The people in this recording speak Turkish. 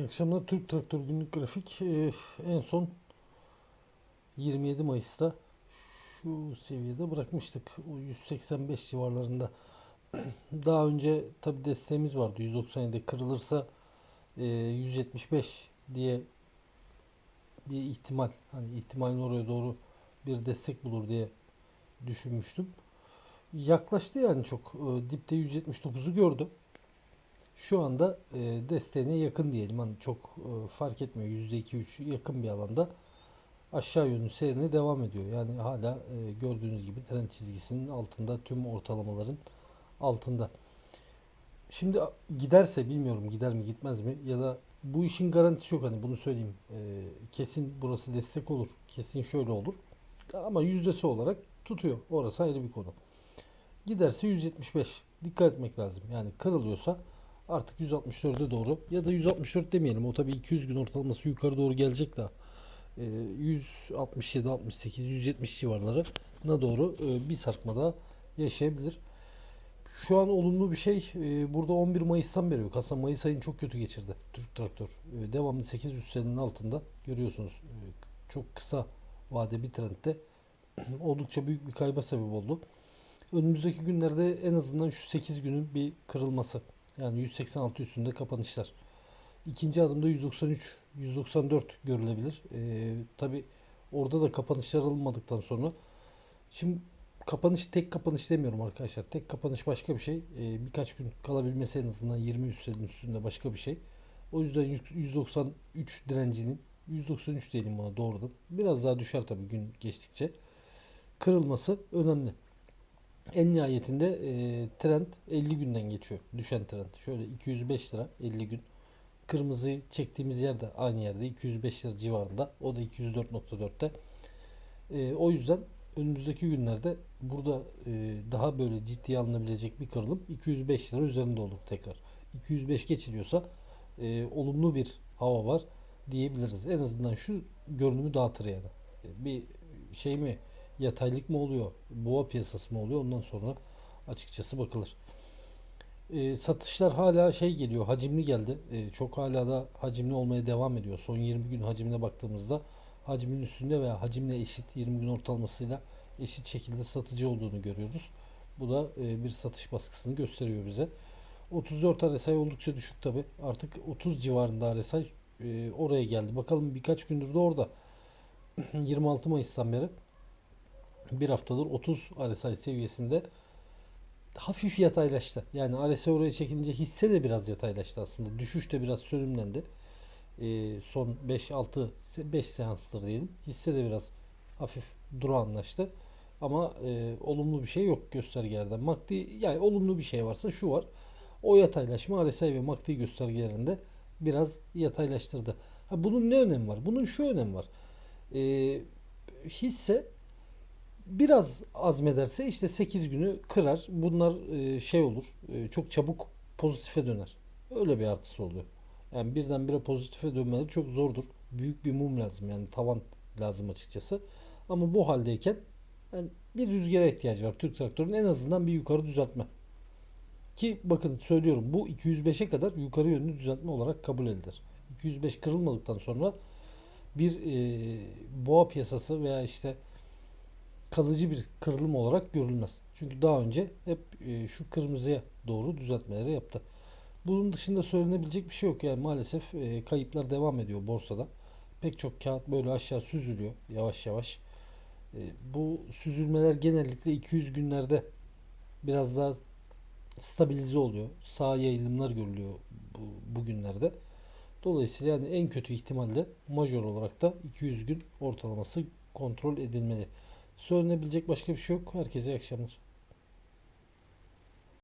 İyi akşamlar. Türk Traktör Günlük Grafik Ee, en son 27 Mayıs'ta şu seviyede bırakmıştık. O 185 civarlarında. Daha önce tabi desteğimiz vardı. 197'de kırılırsa e, 175 diye bir ihtimal hani ihtimalin oraya doğru bir destek bulur diye düşünmüştüm. Yaklaştı yani çok. E, dipte 179'u gördü. Şu anda e, desteğine yakın diyelim. Hani çok e, fark etmiyor. %2-3 yakın bir alanda aşağı yönlü seyrine devam ediyor. Yani hala e, gördüğünüz gibi trend çizgisinin altında tüm ortalamaların altında. Şimdi giderse bilmiyorum gider mi gitmez mi ya da bu işin garantisi yok hani bunu söyleyeyim. E, kesin burası destek olur. Kesin şöyle olur. Ama yüzdesi olarak tutuyor. Orası ayrı bir konu. Giderse 175. Dikkat etmek lazım. Yani kırılıyorsa artık 164'e doğru ya da 164 demeyelim. O tabii 200 gün ortalaması yukarı doğru gelecek. Ee, 167, 68, 170 civarlarına doğru e, bir sarkma daha yaşayabilir. Şu an olumlu bir şey. e, burada 11 Mayıs'tan beri yok. Aslında Mayıs ayını çok kötü geçirdi Türk Traktör. E, devamlı 800 senenin altında görüyorsunuz. Çok kısa vade bir trendde oldukça büyük bir kayba sebep oldu. Önümüzdeki günlerde en azından şu 8 günün bir kırılması. Yani 186 üstünde kapanışlar. İkinci adımda 193, 194 görülebilir. Ee, Tabi orada da kapanışlar alınmadıktan sonra. Şimdi kapanış tek kapanış demiyorum arkadaşlar. Tek kapanış başka bir şey. Ee, birkaç gün kalabilmesi en azından 20 üstlerin üstünde başka bir şey. O yüzden 193 direncinin 193 diyelim buna doğrudan. Biraz daha düşer tabii gün geçtikçe. Kırılması önemli. En nihayetinde e, trend 50 günden geçiyor. Düşen trend. Şöyle 205 lira 50 gün. Kırmızı çektiğimiz yerde aynı yerde 205 lira civarında. O da 204.4'te. E, o yüzden önümüzdeki günlerde burada e, daha böyle ciddiye alınabilecek bir kırılım 205 lira üzerinde olur tekrar. 205 geçiliyorsa e, olumlu bir hava var diyebiliriz. En azından şu görünümü dağıtır yani. E, bir şey mi yataylık mı oluyor, boğa piyasası mı oluyor ondan sonra açıkçası bakılır. E, satışlar hala şey geliyor, hacimli geldi. E, çok hala da hacimli olmaya devam ediyor. Son 20 gün hacimine baktığımızda hacmin üstünde veya hacimle eşit 20 gün ortalamasıyla eşit şekilde satıcı olduğunu görüyoruz. Bu da e, bir satış baskısını gösteriyor bize. 34 RSI oldukça düşük tabi. Artık 30 civarında RSI e, oraya geldi. Bakalım birkaç gündür de orada. 26 Mayıs'tan beri bir haftadır 30 RSI seviyesinde hafif yataylaştı. Yani RSI oraya çekilince hisse de biraz yataylaştı aslında. Düşüş de biraz sönümlendi. Ee, son 5-6 5 seanstır diyelim. Hisse de biraz hafif durağanlaştı. Ama e, olumlu bir şey yok göstergelerden. MACD yani olumlu bir şey varsa şu var. O yataylaşma RSI ve MACD göstergelerinde biraz yataylaştırdı. Ha, bunun ne önemi var? Bunun şu önemi var. Ee, hisse biraz azmederse işte 8 günü kırar. Bunlar e, şey olur. e, çok çabuk pozitife döner. Öyle bir artısı oluyor. Yani birdenbire pozitife dönmeleri çok zordur. Büyük bir mum lazım yani tavan lazım açıkçası. Ama bu haldeyken yani bir rüzgara ihtiyacı var Türk traktörünün en azından bir yukarı düzeltme. Ki bakın söylüyorum bu 205'e kadar yukarı yönlü düzeltme olarak kabul edilir. 205 kırılmadıktan sonra bir e, boğa piyasası veya işte kalıcı bir kırılım olarak görülmez. Çünkü daha önce hep e, şu kırmızıya doğru düzeltmeleri yaptı. Bunun dışında söylenebilecek bir şey yok. Yani maalesef e, kayıplar devam ediyor borsada. Pek çok kağıt böyle aşağı süzülüyor yavaş yavaş. E, bu süzülmeler genellikle 200 günlerde biraz daha stabilize oluyor. Sağ yayılımlar görülüyor bu, bugünlerde. Dolayısıyla yani en kötü ihtimalle majör olarak da 200 gün ortalaması kontrol edilmeli. Söylenebilecek başka bir şey yok. Herkese iyi akşamlar.